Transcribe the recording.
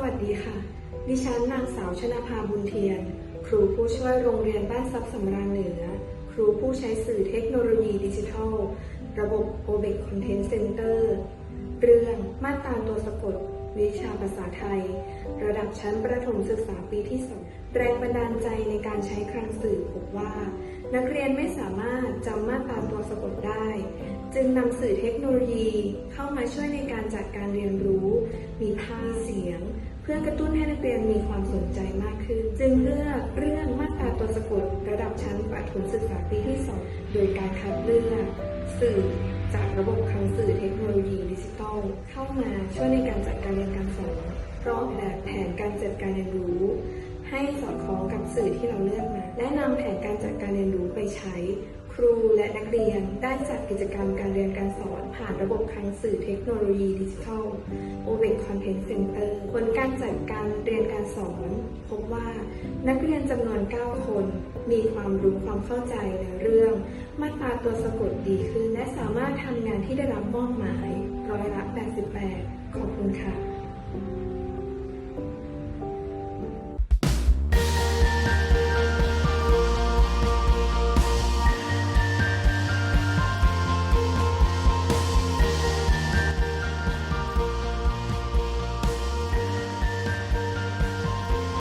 วัสดีค่ะ ดิฉันนางสาวชนาภาบุญเทียน ครูผู้ช่วยโรงเรียนบ้านทรัพย์สำราญเหนือ ครูผู้ใช้สื่อเทคโนโลยีดิจิทัล ระบบ OBEC Content Center เรื่องมาตราตัวสะกด วิชาภาษาไทย ระดับชั้นประถมศึกษาปีที่สองแรงบันดาลใจในการใช้คลังสื่อพบว่า นักเรียนไม่สามารถจำมาตราตัวสะกดได้ จึงนำสื่อเทคโนโลยีเข้ามาช่วยในการจัดการเรียนรู้ มีภาพเสียง เพื่อกระตุ้นให้นักเรียนมีความสนใจมากขึ้น จึงเลือกเรื่องมาตราตัวสะกดระดับชั้นประถมศึกษาปีที่ 2 โดยการคัดเลือกสื่อจากระบบคลังสื่อเทคโนโลยีดิจิทัลเข้ามาช่วยในการจัดการเรียนการสอนพร้อมแบบแผนการจัดการเรียนรู้ ให้สอดคล้องกับสื่อที่เราเลือกมา และนำแผนการจัดการเรียนรู้ไปใช้ ครูและนักเรียนได้จัดกิจกรรมการเรียนการสอนผ่านระบบคลังสื่อเทคโนโลยีดิจิทัล OBEC Content Center ผลการจัดการเรียนการสอน พบว่านักเรียนจำนวน 9 คน มีความรู้ความเข้าใจในเรื่อง มาตราตัวสะกดดีขึ้น และสามารถทำงานที่ได้รับมอบหมายร้อยละ88 ขอบคุณค่ะ